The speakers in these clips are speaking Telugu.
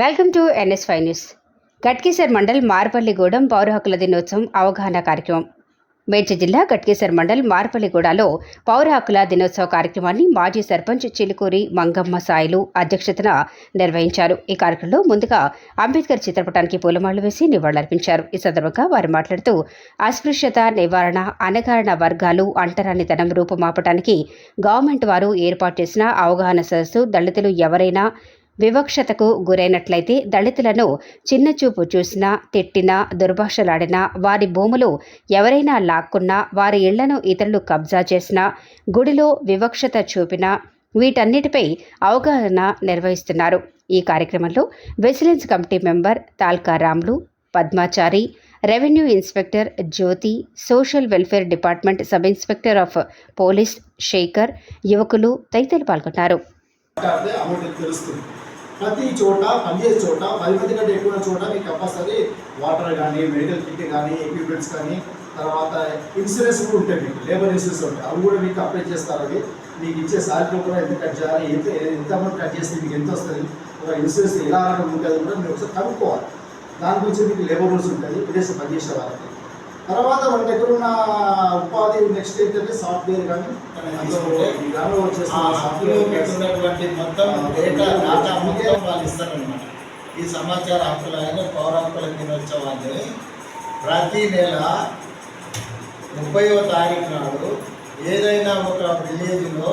Welcome to NS five news. Ghatkesar mandal Marpalligudem పౌర హక్కుల దినోత్సవం అవగాహన కార్యక్రమం. మేడ్చల్ జిల్లా గట్కేసర్ మండల్ మార్పల్లిగూడలో పౌర హక్కుల దినోత్సవ కార్యక్రమాన్ని మాజీ సర్పంచ్ చిలుకూరి మంగమ్మ సాయిలు అధ్యక్షతన నిర్వహించారు. ఈ కార్యక్రమంలో ముందుగా అంబేద్కర్ చిత్రపటానికి పూలమాలలు వేసి నివాళులర్పించారు. ఈ సందర్భంగా వారు మాట్లాడుతూ అస్పృశ్యత నివారణ అనగారణ వర్గాలు అంటరానితనం రూపుమాపటానికి గవర్నమెంట్ వారు ఏర్పాటు చేసిన అవగాహన సదస్సు దళితులు ఎవరైనా వివక్షతకు గురైనట్లయితే దళితులను చిన్నచూపు చూసినా తిట్టినా దుర్భాషలాడినా వారి భూములు ఎవరైనా లాక్కున్నా వారి ఇళ్ళను ఇతరులు కబ్జా చేసినా గుడిలో వివక్షత చూపినా వీటన్నిటిపై అవగాహన నిర్వహిస్తున్నారు. ఈ కార్యక్రమంలో vigilance committee member తాల్కా Ramulu Padmachari revenue inspector Jyothi social welfare department sub inspector of police Shekar యువకులు తదితరులు పాల్గొన్నారు. మాట్లాడితే అమౌంట్ తెలుస్తుంది. ప్రతి చోట పనిచేసే చోట పది మంది కంటే ఎక్కువ చోట మీకు కంపల్సరీ వాటర్ కానీ మెడికల్ కిట్ కానీ ఎక్విప్మెంట్స్ కానీ తర్వాత ఇన్సూరెన్స్ కూడా ఉంటాయి మీకు. లేబర్ ఇన్సూరెన్స్ ఉంటాయి. అవి కూడా మీకు అప్లై చేస్తారు అవి. మీకు ఇచ్చే సాలరీ కూడా ఎంత కట్ చేయాలి ఎంత ఎంత అమౌంట్ కట్ చేస్తే మీకు ఎంత వస్తుంది ఇన్సూరెన్స్ ఎలా ఉంటుంది కూడా మీరు ఒకసారి కనుక్కోవాలి. దాని గురించి మీకు లేబర్ రూల్స్ ఉంటుంది విదేశం పనిచేసే వాళ్ళకి. తర్వాత మన దగ్గర ఉన్న ఉపాధి నెక్స్ట్ ఏంటంటే సాఫ్ట్వేర్ కానీ మొత్తం డేటా డేటా మొత్తం వాళ్ళు ఇస్తారనమాట ఈ సమాచార హక్కుల అయిన పౌర హక్కుల దినోత్సవాన్ని ప్రతి నెల ముప్పైవ తారీఖు నాడు ఏదైనా ఒక విలేజ్లో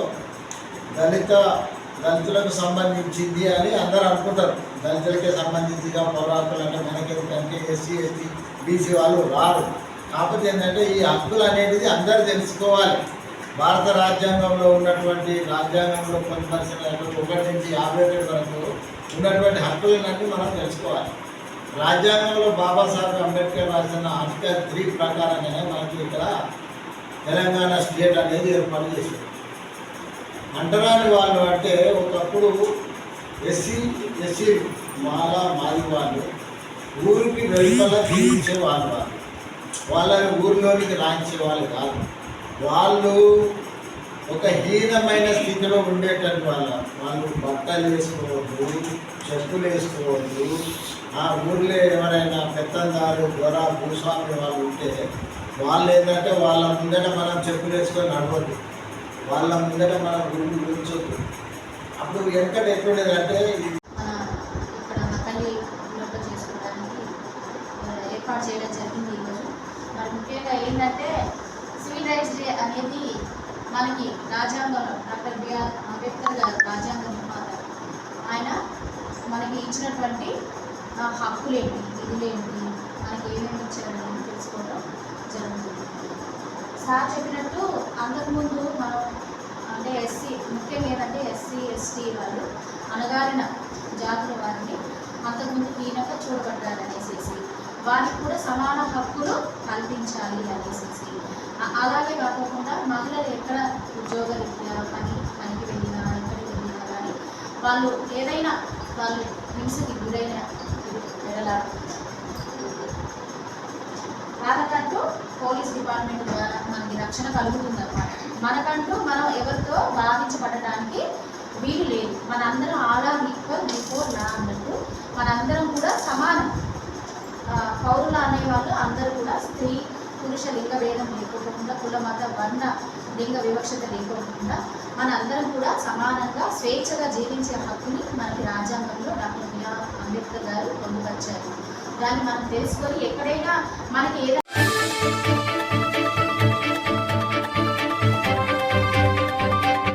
దళిత దళితులకు సంబంధించింది అని అందరూ అనుకుంటారు. దళితులకే సంబంధించిగా పౌర హక్కులు అంటే మనకెందుకంటే ఎస్సీ ఎస్టీ బీసీ వాళ్ళు రారు. కాకపోతే ఏంటంటే ఈ హక్కులు అనేది అందరూ తెలుసుకోవాలి. భారత రాజ్యాంగంలో ఉన్నటువంటి రాజ్యాంగంలో పొందుపరిచిన ఒకటి నుంచి యాభై ఒకటి వరకు ఉన్నటువంటి హక్కులన్నీ మనం తెలుసుకోవాలి. రాజ్యాంగంలో బాబాసాహెబ్ అంబేద్కర్ రాసిన ఆర్టికల్ త్రీ ప్రకారంగానే మనకి ఇక్కడ తెలంగాణ స్టేట్ అనేది ఏర్పాటు చేసింది అంటరాని వాళ్ళు అంటే ఒకప్పుడు ఎస్సీ ఎస్సీ మాల మాది వాళ్ళు ఊరికి వెలుపల జీవించే వాళ్ళు వాళ్ళు. వాళ్ళని ఊరిలోనికి రాంచే వాళ్ళు కాదు. వాళ్ళు ఒక హీనమైన స్థితిలో ఉండేటట్టు వాళ్ళ వాళ్ళు బట్టలు వేసుకోవద్దు చెప్పులు వేసుకోవద్దు. ఆ ఊర్లో ఎవరైనా పెత్తందారు దొర భూస్వామి వాళ్ళు ఉంటే వాళ్ళు ఏంటంటే వాళ్ళ ముందట మనం చెప్పులు వేసుకొని నడవద్దు. వాళ్ళ ముందట మనం గురువు గురించొద్దు అప్పుడు ఎక్కడ ఎట్లుండేదంటే ఇక్కడ ఏర్పాటు చేయడం జరిగింది. మరి ముఖ్యంగా ఏంటంటే సివిల్ రైట్స్ డే అనేది మనకి రాజ్యాంగంలో డాక్టర్ బిఆర్ అంబేద్కర్ గారు రాజ్యాంగ నిర్మాత ఆయన మనకి ఇచ్చినటువంటి ఆ, హక్కులేంటి విధులేంటి మనకి ఏమేమి ఇచ్చారని తెలుసుకోవడం జరుగుతుంది. సార్ చెప్పినట్టు అంతకుముందు మనం అంటే ఎస్సీ ముఖ్యంగా ఏంటంటే ఎస్సీ ఎస్టీ వాళ్ళు అణగారిన జాతుల వారిని అంతకుముందు ఈయనక చూడబడ్డారని వారికి కూడా సమాన హక్కులు కల్పించాలి అనేసి అలాగే కాకుండా మహిళలు ఎక్కడ ఉద్యోగ పని పనికి వెళ్ళినా ఎక్కడికి వెళ్ళినా కానీ వాళ్ళు ఏదైనా వాళ్ళు హింసకి గురైన ఎడల వాళ్ళకంటూ పోలీస్ డిపార్ట్మెంట్ ద్వారా మనకి రక్షణ కలుగుతుంది అనమాట మనకంటూ మనం ఎవరితో బాధించబడటానికి వీలు లేదు. మనందరం ఆలా ఈక్వల్ బిఫోర్ లా అన్నట్టు మన అందరూ కూడా స్త్రీ పురుష లింగ భేదం లేకోకుండా కుల మత వర్ణ లింగ వివక్షత లేకోకుండా మనందరం కూడా సమానంగా స్వేచ్ఛగా జీవించే హక్కుని మనకి రాజ్యాంగంలో డాక్టర్ బిఆర్ అంబేద్కర్ గారు పొందుపరిచారు. దాన్ని మనం తెలుసుకొని ఎక్కడైనా మనకి ఏదైనా